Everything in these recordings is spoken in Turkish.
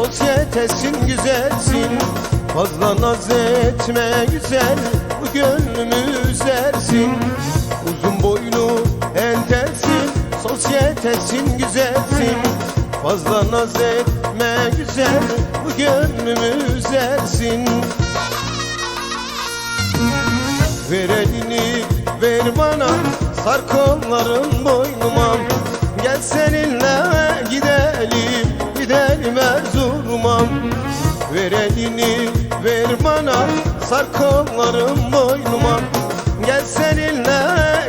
Sosyetesin güzelsin. Fazla naz etme güzel. Bu gönlümü üzersin Uzun boylu entelsin Sosyetesin güzelsin. Fazla naz etme güzel. Bu gönlümü üzersin Ver elini ver bana. Sar kolların boynuma. Gel seninle gidelim Gidelim Erzurum'a Ver elini ver bana. Sar kolların boynuma. Gel seninle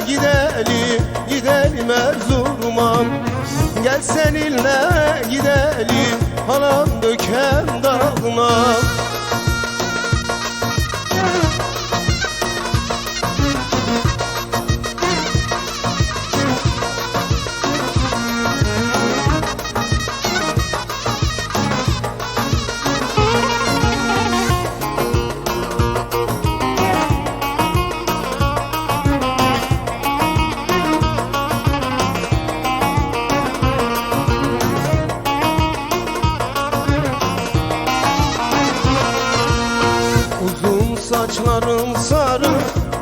gidelim Gidelim Erzurum'a Gel seninle gidelim Halan döken dağına saçların sarı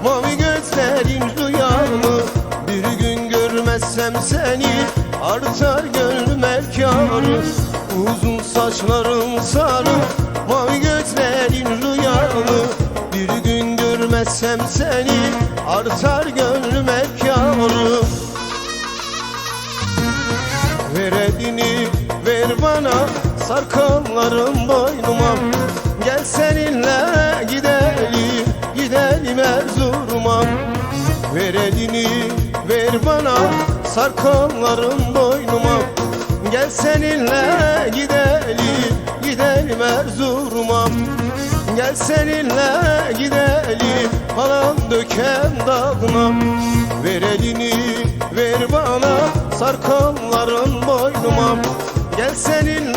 Mavi gözlerin rüyamı Bir gün görmezsem seni Artar gönlüm efkarı Uzun saçların sarı Mavi gözlerin rüyamı Bir gün görmezsem seni Artar gönlüm efkarı Ver elini ver bana Sar kolların boynuma Gel seninle gidelim Gidelim Erzurum'a. Ver elini ver bana Sar kolların boynuma. Gel seninle gidelim Gidelim Erzurum'a. Gel seninle gidelim Falan döken dağına. Ver elini ver bana Sar kolların boynuma. Gel seninle